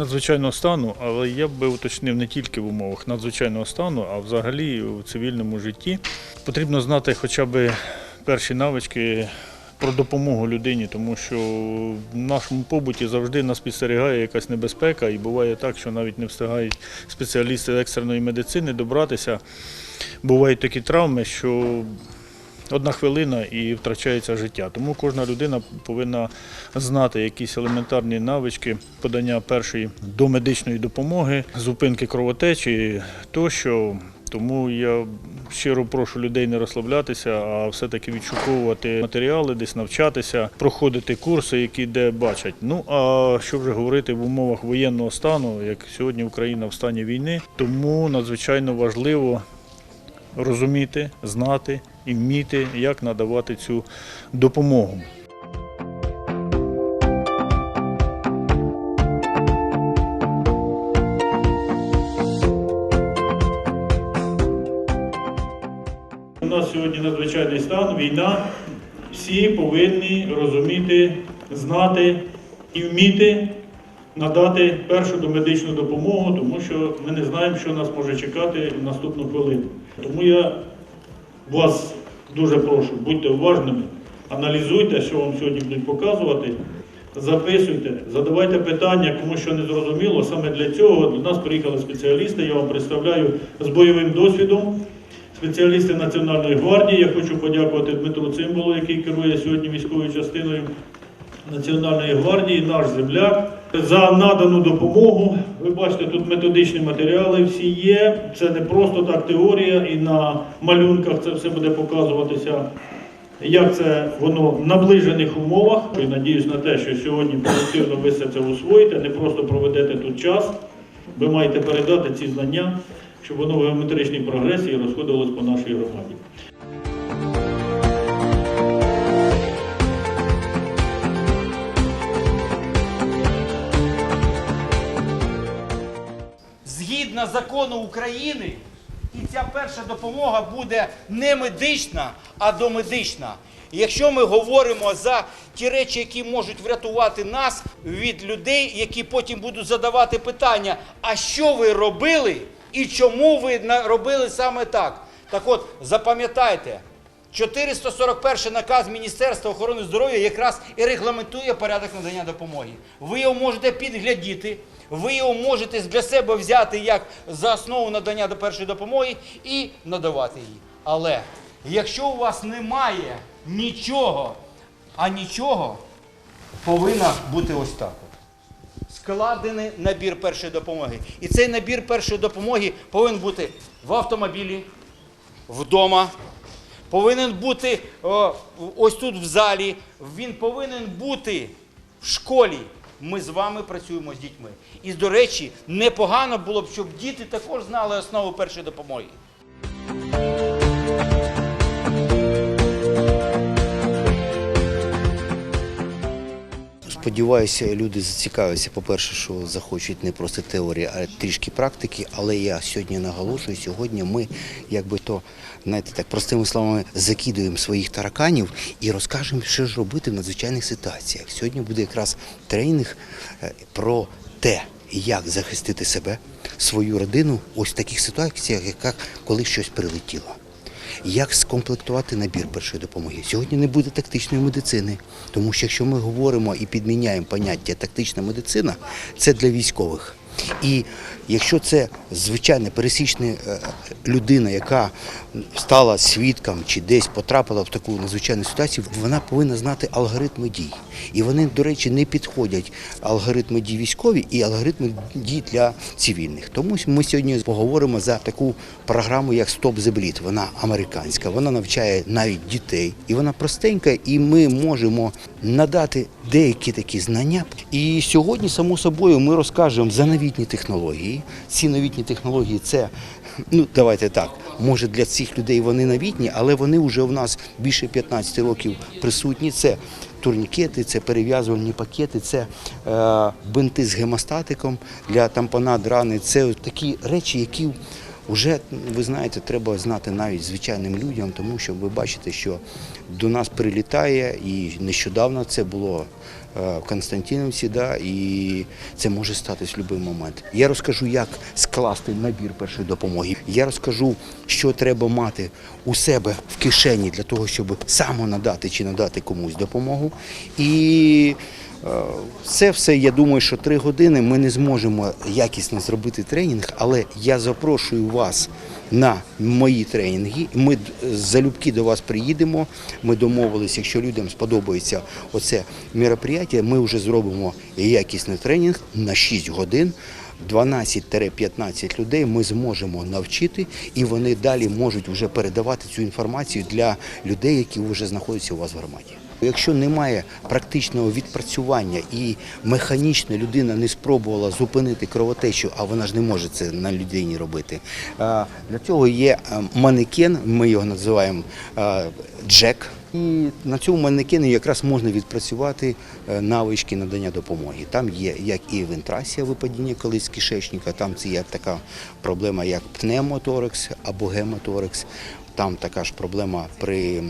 надзвичайного стану, але я б уточнив не тільки в умовах надзвичайного стану, а взагалі у цивільному житті. Потрібно знати хоча б перші навички про допомогу людині, тому що в нашому побуті завжди нас підстерігає якась небезпека, і буває так, що навіть не встигають спеціалісти екстреної медицини добратися. Бувають такі травми, що одна хвилина і втрачається життя. Тому кожна людина повинна знати якісь елементарні навички подання першої домедичної допомоги, зупинки кровотечі тощо. Тому я щиро прошу людей не розслаблятися, а все-таки відшуковувати матеріали, десь навчатися, проходити курси, які де бачать. Ну а що вже говорити в умовах воєнного стану, як сьогодні Україна в стані війни, тому надзвичайно важливо розуміти, знати і вміти, як надавати цю допомогу. У нас сьогодні надзвичайний стан, війна. Всі повинні розуміти, знати і вміти надати першу домедичну допомогу, тому що ми не знаємо, що нас може чекати в наступну хвилину. Тому я вас дуже прошу, будьте уважними, аналізуйте, що вам сьогодні будуть показувати, записуйте, задавайте питання, кому що не зрозуміло. Саме для цього до нас приїхали спеціалісти. Я вам представляю з бойовим досвідом. Спеціалісти Національної гвардії. Я хочу подякувати Дмитру Цимбалу, який керує сьогодні військовою частиною Національної гвардії, наш земляк, за надану допомогу. Ви бачите, тут методичні матеріали всі є. Це не просто так теорія, і на малюнках це все буде показуватися. Як це воно в наближених умовах, і надіюсь на те, що сьогодні продуктивно ви все це усвоїте, не просто проведете тут час. Ви маєте передати ці знання, щоб воно в геометричній прогресії розходилось по нашій громаді. Згідно закону України, і ця перша допомога буде не медична, а домедична. Якщо ми говоримо за ті речі, які можуть врятувати нас від людей, які потім будуть задавати питання, а що ви робили і чому ви робили саме так? Так от, запам'ятайте, 441 наказ Міністерства охорони здоров'я якраз і регламентує порядок надання допомоги. Ви його можете підглядіти, ви його можете для себе взяти як за основу надання до першої допомоги і надавати її. Але якщо у вас немає нічого, а нічого, повинна бути ось так. Складений набір першої допомоги. І цей набір першої допомоги повинен бути в автомобілі, вдома, повинен бути ось тут в залі, він повинен бути в школі. Ми з вами працюємо з дітьми. І, до речі, непогано було б, щоб діти також знали основу першої допомоги. Сподіваюся, люди зацікавляться. По-перше, що захочуть не просто теорії, а трішки практики. Але я сьогодні наголошую, сьогодні ми, якби то, знаєте, так простими словами, закидуємо своїх тараканів і розкажемо, що ж робити в надзвичайних ситуаціях. Сьогодні буде якраз тренінг е, про те, як захистити себе, свою родину ось в таких ситуаціях, як коли щось прилетіло. Як скомплектувати набір першої допомоги? Сьогодні не буде тактичної медицини, тому що якщо ми говоримо і підміняємо поняття тактична медицина, це для військових. І якщо це звичайна пересічна е, людина, яка стала свідком чи десь потрапила в таку надзвичайну ситуацію, вона повинна знати алгоритми дій. І вони, до речі, не підходять алгоритми дій військові і алгоритми дій для цивільних. Тому ми сьогодні поговоримо за таку програму, як the Bleed. Вона американська, вона навчає навіть дітей, і вона простенька, і ми можемо надати деякі такі знання. І сьогодні, само собою, ми розкажемо за новітні технології. Ці новітні технології це. Ну, давайте так. Може для цих людей вони новітні, але вони вже у нас більше 15 років присутні. Це турнікети, це перев'язувальні пакети, це е, бинти з гемостатиком для тампонад рани. Це такі речі, які вже ви знаєте, треба знати навіть звичайним людям, тому що ви бачите, що до нас прилітає, і нещодавно це було е, в Константинівці, да, і це може статись в будь-який момент. Я розкажу, як скласти набір першої допомоги. Я розкажу, що треба мати у себе в кишені для того, щоб саме надати чи надати комусь допомогу. І це все, я думаю, що три години ми не зможемо якісно зробити тренінг, але я запрошую вас на мої тренінги. Ми залюбки до вас приїдемо. Ми домовилися, якщо людям сподобається оце мероприятие, ми вже зробимо якісний тренінг на 6 годин. 12-15 людей ми зможемо навчити, і вони далі можуть вже передавати цю інформацію для людей, які вже знаходяться у вас в громаді. Якщо немає практичного відпрацювання і механічно людина не спробувала зупинити кровотечу, а вона ж не може це на людині робити. Для цього є е, манекен, ми його називаємо е, джек. І на цьому манекені якраз можна відпрацювати е, навички надання допомоги. Там є як і вентрація випадіння колись з кишечника, там це є така проблема, як пневмоторекс або гемоторекс. Там така ж проблема при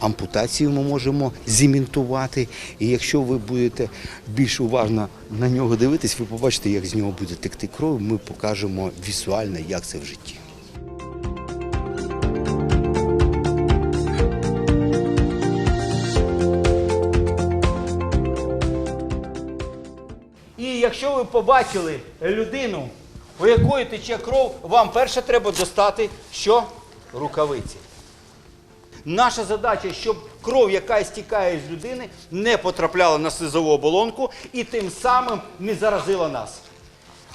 ампутації ми можемо зімінтувати. І якщо ви будете більш уважно на нього дивитись, ви побачите, як з нього буде текти кров. Ми покажемо візуально, як це в житті. І якщо ви побачили людину, у якої тече кров, вам перше треба достати що? Рукавиці. Наша задача, щоб кров, яка стікає з людини, не потрапляла на слизову оболонку і тим самим не заразила нас.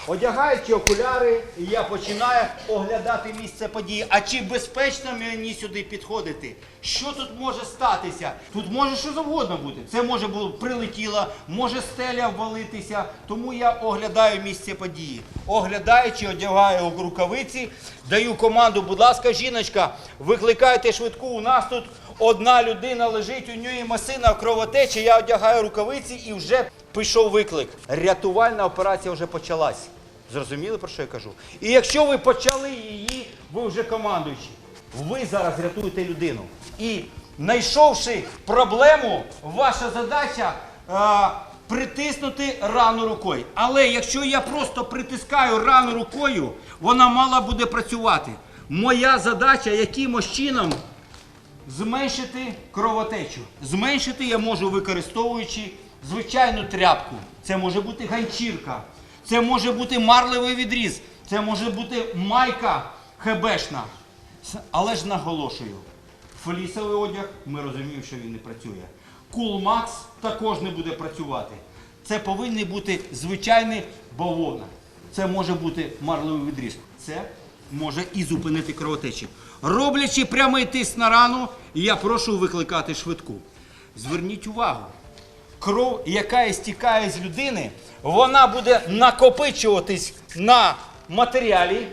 Одягаючи окуляри, я починаю оглядати місце події. А чи безпечно мені сюди підходити? Що тут може статися? Тут може що завгодно бути. Це може було прилетіло, може стеля ввалитися. Тому я оглядаю місце події. Оглядаючи, одягаю рукавиці, даю команду, будь ласка, жіночка, викликайте швидку. У нас тут одна людина лежить, у нього масина кровотечі. Я одягаю рукавиці і вже пішов виклик. Рятувальна операція вже почалась. Зрозуміли, про що я кажу? І якщо ви почали її, ви вже командуючі. Ви зараз рятуєте людину. І знайшовши проблему, ваша задача а, притиснути рану рукою. Але якщо я просто притискаю рану рукою, вона мала буде працювати. Моя задача якимось чином зменшити кровотечу. Зменшити я можу використовуючи звичайну тряпку. Це може бути ганчірка, це може бути марливий відріз, це може бути майка хебешна. Але ж наголошую, флісовий одяг, ми розуміємо, що він не працює. Кулмакс також не буде працювати. Це повинні бути звичайні бавовна. Це може бути марливий відріз. Це може і зупинити кровотечі. Роблячи прямий тиск на рану, я прошу викликати швидку. Зверніть увагу, кров, яка стікає з людини, вона буде накопичуватись на матеріалі,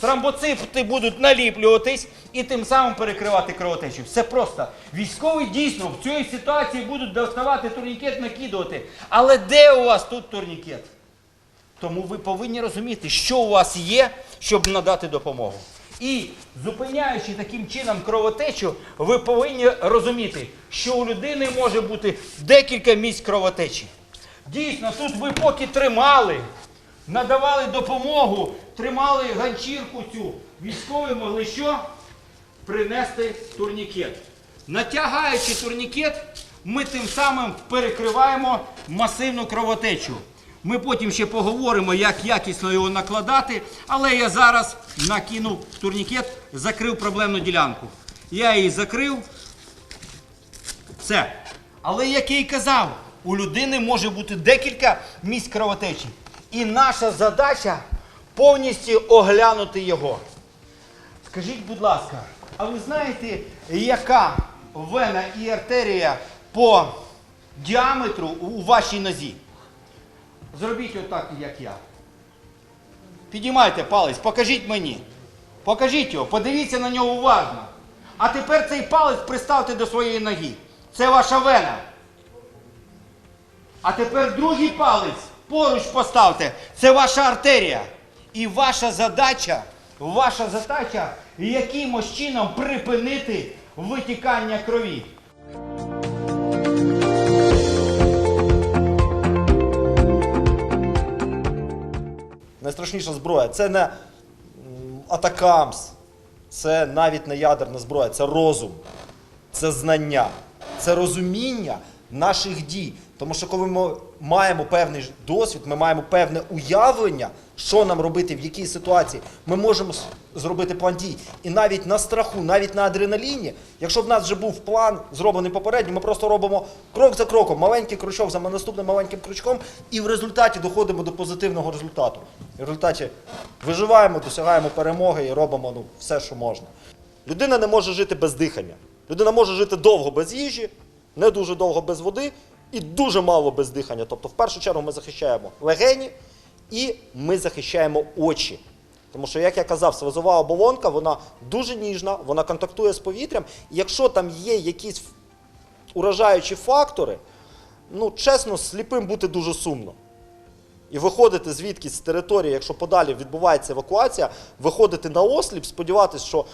тромбоцити будуть наліплюватись і тим самим перекривати кровотечу. Все просто. Військові дійсно в цій ситуації будуть доставати турнікет, накидувати. Але де у вас тут турнікет? Тому ви повинні розуміти, що у вас є, щоб надати допомогу. І зупиняючи таким чином кровотечу, ви повинні розуміти, що у людини може бути декілька місць кровотечі. Дійсно, тут ви поки тримали, надавали допомогу, тримали ганчірку цю, військові могли що? Принести турнікет. Натягаючи турнікет, ми тим самим перекриваємо масивну кровотечу. Ми потім ще поговоримо, як якісно його накладати, але я зараз накинув турнікет, закрив проблемну ділянку. Я її закрив. Все. Але як я і казав, у людини може бути декілька місць кровотечі. І наша задача повністю оглянути його. Скажіть, будь ласка, а ви знаєте, яка вена і артерія по діаметру у вашій нозі? Зробіть отак, як я. Підіймайте палець, покажіть мені. Покажіть його, подивіться на нього уважно. А тепер цей палець приставте до своєї ноги. Це ваша вена. А тепер другий палець поруч поставте. Це ваша артерія. І ваша задача, ваша задача якимось чином припинити витікання крові. Найстрашніша зброя. Це не атакамс, це навіть не ядерна зброя, це розум, це знання, це розуміння наших дій. Тому що коли ми маємо певний досвід, ми маємо певне уявлення, що нам робити, в якій ситуації, ми можемо зробити план дій. І навіть на страху, навіть на адреналіні, якщо в нас вже був план, зроблений попередньо, ми просто робимо крок за кроком, маленький крочок за наступним маленьким крочком, і в результаті доходимо до позитивного результату. І в результаті виживаємо, досягаємо перемоги і робимо ну, все, що можна. Людина не може жити без дихання. Людина може жити довго без їжі, не дуже довго без води і дуже мало без дихання. Тобто, в першу чергу, ми захищаємо легені і ми захищаємо очі. Тому що, як я казав, слизова оболонка вона дуже ніжна, вона контактує з повітрям. І якщо там є якісь уражаючі фактори, ну чесно, сліпим бути дуже сумно. І виходити звідкись з території, якщо подалі відбувається евакуація, виходити на осліп, сподіватися, що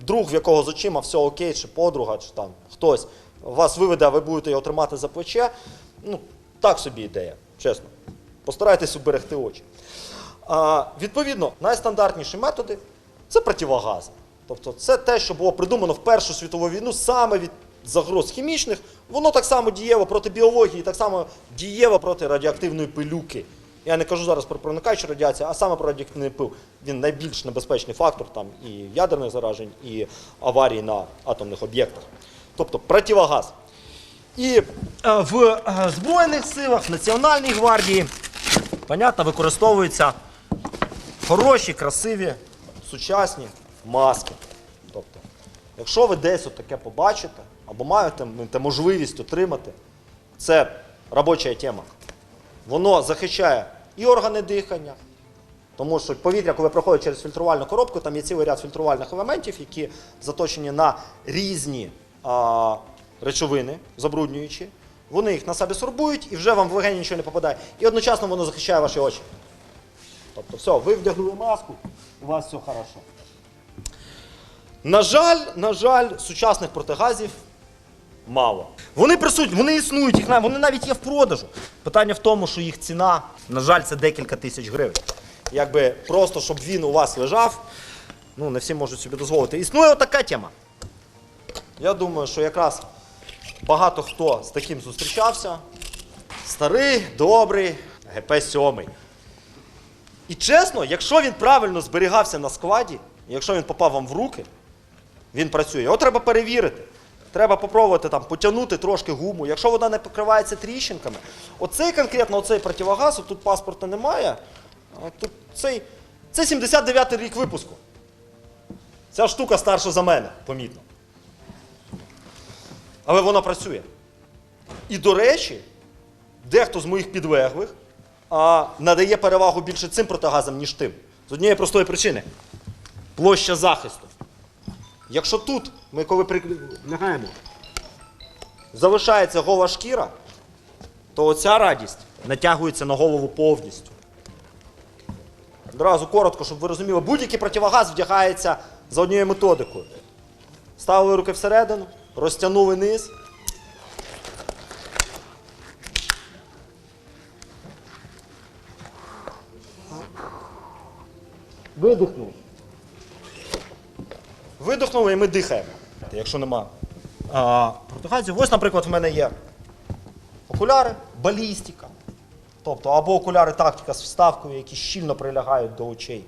друг, в якого з очима все окей, чи подруга, чи там хтось вас виведе, а ви будете його тримати за плече. Ну, так собі ідея, чесно. Постарайтесь уберегти очі. А, відповідно, найстандартніші методи це противогази. Тобто це те, що було придумано в Першу світову війну саме від загроз хімічних, воно так само дієво проти біології, так само дієво проти радіоактивної пилюки. Я не кажу зараз про проникаючу радіацію, а саме про радіоактивний пил. Він найбільш небезпечний фактор там і ядерних заражень, і аварій на атомних об'єктах. Тобто противогаз. І е, в е, Збройних силах, в Національній гвардії, понятно, використовуються хороші, красиві, сучасні маски. Тобто, якщо ви десь таке побачите, або маєте можливість отримати, це робоча тема. Воно захищає і органи дихання, тому що повітря, коли проходить через фільтрувальну коробку, там є цілий ряд фільтрувальних елементів, які заточені на різні речовини, забруднюючі. Вони їх на себе сорбують і вже вам в легені нічого не попадає. І одночасно воно захищає ваші очі. Тобто, все, ви вдягнули маску, у вас все хорошо. На жаль, на жаль, сучасних протигазів мало. Вони присутні, вони існують, їх, вони навіть є в продажу. Питання в тому, що їх ціна, на жаль, це декілька тисяч гривень. Якби просто, щоб він у вас лежав, ну не всі можуть собі дозволити. Існує отака тема. Я думаю, що якраз багато хто з таким зустрічався. Старий, добрий ГП-7. І чесно, якщо він правильно зберігався на складі, якщо він попав вам в руки, він працює. Його треба перевірити. Треба попробувати там потягнути трошки гуму. Якщо вона не покривається тріщинками, оцей конкретно оцей противогаз, тут паспорта немає. Тут цей, це 79-й рік випуску. Ця штука старша за мене, помітно. Але вона працює. І до речі, дехто з моїх підлеглих а, надає перевагу більше цим протигазам, ніж тим. З однієї простої причини. Площа захисту. Якщо тут ми коли прилягаємо, залишається гола шкіра, то оця радість натягується на голову повністю. Одразу коротко, щоб ви розуміли, будь-який противогаз вдягається за однією методикою. Ставили руки всередину, розтягнули низ. Видихнули. Видихнули і ми дихаємо. Якщо нема а, протигазів. Ось, наприклад, в мене є окуляри, балістика. Тобто або окуляри тактика з вставкою, які щільно прилягають до очей.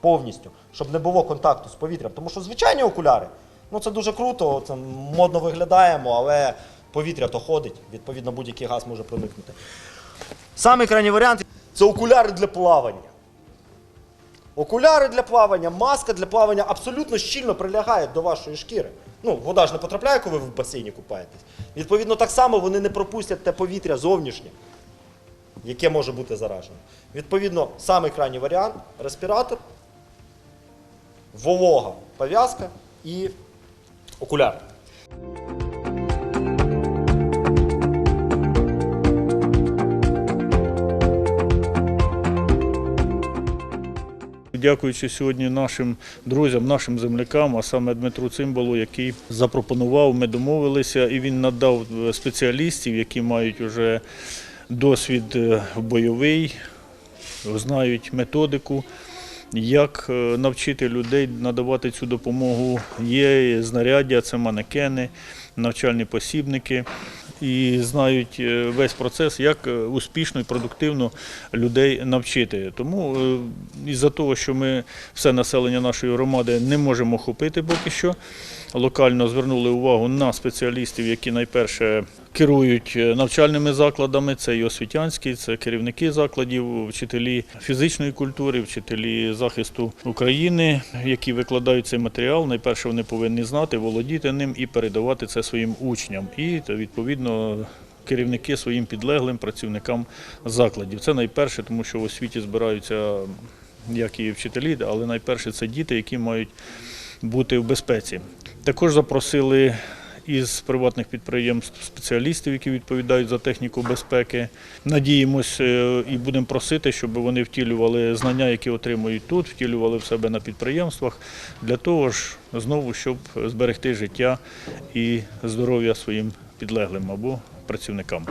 Повністю, щоб не було контакту з повітрям. Тому що звичайні окуляри, ну це дуже круто, це модно виглядаємо, але повітря то ходить, відповідно, будь-який газ може проникнути. Самий крайній варіант це окуляри для плавання. Окуляри для плавання, маска для плавання абсолютно щільно прилягають до вашої шкіри. Ну, вода ж не потрапляє, коли ви в басейні купаєтесь. Відповідно, так само вони не пропустять те повітря зовнішнє, яке може бути заражене. Відповідно, самий крайній варіант респіратор, волога пов'язка і окуляри. Дякуючи сьогодні нашим друзям, нашим землякам, а саме Дмитру Цимбалу, який запропонував, ми домовилися, і він надав е, спеціалістів, які мають вже досвід е, бойовий, знають методику, як е, навчити людей надавати цю допомогу. Є знаряддя, це манекени, навчальні посібники. І знають е, весь процес, як е, успішно і продуктивно людей навчити. Тому із-за того, що ми все населення нашої громади не можемо охопити поки що, локально звернули увагу на спеціалістів, які найперше керують е, навчальними закладами. Це і освітянські, це керівники закладів, вчителі фізичної культури, вчителі захисту України, які викладають цей матеріал. Найперше вони повинні знати, володіти ним і передавати це своїм учням. І відповідно. Керівники своїм підлеглим працівникам закладів. Це найперше, тому що в освіті збираються як і вчителі, але найперше це діти, які мають бути в безпеці. Також запросили із приватних підприємств спеціалістів, які відповідають за техніку безпеки. Надіємось е, і будемо просити, щоб вони втілювали знання, які отримують тут, втілювали в себе на підприємствах, для того ж знову, щоб зберегти життя і здоров'я своїм підлеглим або працівникам.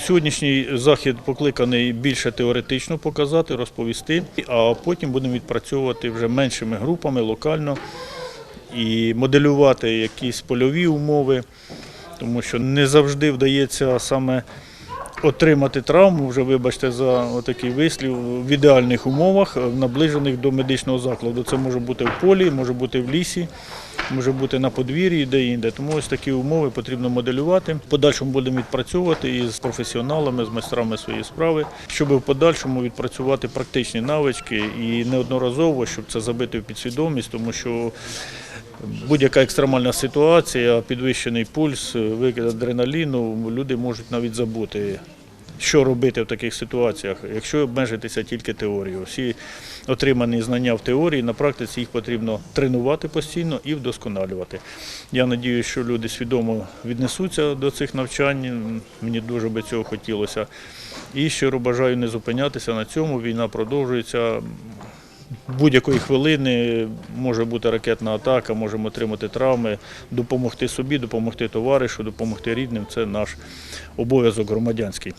Сьогоднішній захід покликаний більше теоретично показати, розповісти, а потім будемо відпрацьовувати вже меншими групами локально і моделювати якісь польові умови, тому що не завжди вдається саме отримати травму, вже вибачте за такий вислів, в ідеальних умовах, наближених до медичного закладу. Це може бути в полі, може бути в лісі, може бути на подвір'ї, де інде. Тому ось такі умови потрібно моделювати. В подальшому будемо відпрацьовувати із професіоналами, з майстрами своєї справи, щоб в подальшому відпрацювати практичні навички і неодноразово, щоб це забити в підсвідомість, тому що Будь-яка екстремальна ситуація, підвищений пульс, викид адреналіну, люди можуть навіть забути, що робити в таких ситуаціях, якщо обмежитися тільки теорією. Всі отримані знання в теорії, на практиці їх потрібно тренувати постійно і вдосконалювати. Я сподіваюся, що люди свідомо віднесуться до цих навчань. Мені дуже би цього хотілося. І щиро бажаю не зупинятися на цьому. Війна продовжується. Будь-якої хвилини може бути ракетна атака, можемо отримати травми, допомогти собі, допомогти товаришу, допомогти рідним це наш обов'язок громадянський.